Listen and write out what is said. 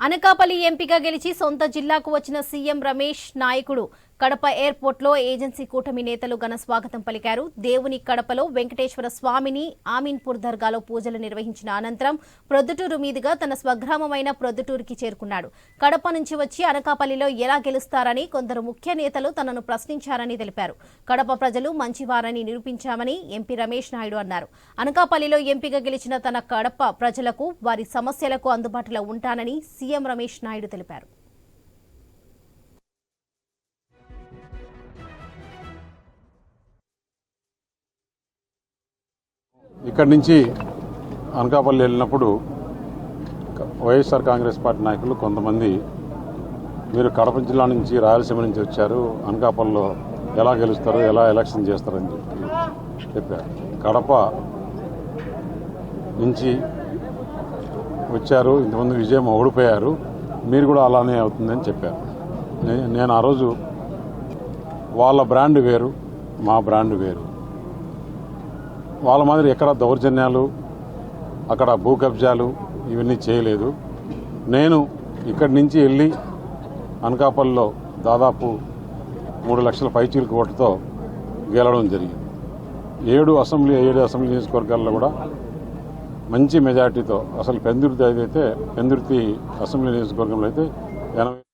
అనకాపల్లి ఎంపీగా గెలిచి సొంత జిల్లాకు వచ్చిన సీఎం రమేష్ నాయకుడు కడప ఎయిర్పోర్ట్లో ఏజెన్సీ కూటమి నేతలు ఘన స్వాగతం పలికారు. దేవుని కడపలో వెంకటేశ్వర స్వామిని ఆమీన్పూర్ దర్గాలో పూజలు నిర్వహించిన అనంతరం ప్రొద్దుటూరు మీదుగా తన స్వగ్రామమైన ప్రొద్దుటూరుకి చేరుకున్నాడు. కడప నుంచి వచ్చి అనకాపల్లిలో ఎలా గెలుస్తారని కొందరు ముఖ్య నేతలు తనను ప్రశ్నించారని తెలిపారు. కడప ప్రజలు మంచివారని నిరూపించామని ఎంపీ రమేష్ నాయుడు అన్నారు. అనకాపల్లిలో ఎంపీగా గెలిచిన తన కడప ప్రజలకు వారి సమస్యలకు అందుబాటులో ఉంటానని సీఎం రమేష్ నాయుడు తెలిపారు. ఇక్కడి నుంచి అనకాపల్లి వెళ్ళినప్పుడు వైఎస్ఆర్ కాంగ్రెస్ పార్టీ నాయకులు కొంతమంది మీరు కడప జిల్లా నుంచి రాయలసీమ నుంచి వచ్చారు అనకాపల్లిలో ఎలా గెలుస్తారు ఎలా ఎలక్షన్ చేస్తారని చెప్పి చెప్పారు. కడప నుంచి వచ్చారు ఇంతమంది విజయం ఓడిపోయారు మీరు కూడా అలానే అవుతుందని చెప్పారు. నేను ఆ రోజు వాళ్ళ బ్రాండ్ వేరు మా బ్రాండ్ వేరు. వాళ్ళ మాదిరి ఎక్కడ దౌర్జన్యాలు అక్కడ భూ కబ్జాలు ఇవన్నీ చేయలేదు. నేను ఇక్కడి నుంచి వెళ్ళి అనకాపల్లిలో దాదాపు మూడు లక్షల పైచీలకు ఓటుతో గెలవడం జరిగింది. ఏడు అసెంబ్లీ ఏడు అసెంబ్లీ నియోజకవర్గాల్లో కూడా మంచి మెజార్టీతో అసలు పెందుర్తి అయితే పెందుర్తి అసెంబ్లీ నియోజకవర్గంలో అయితే ఎనభై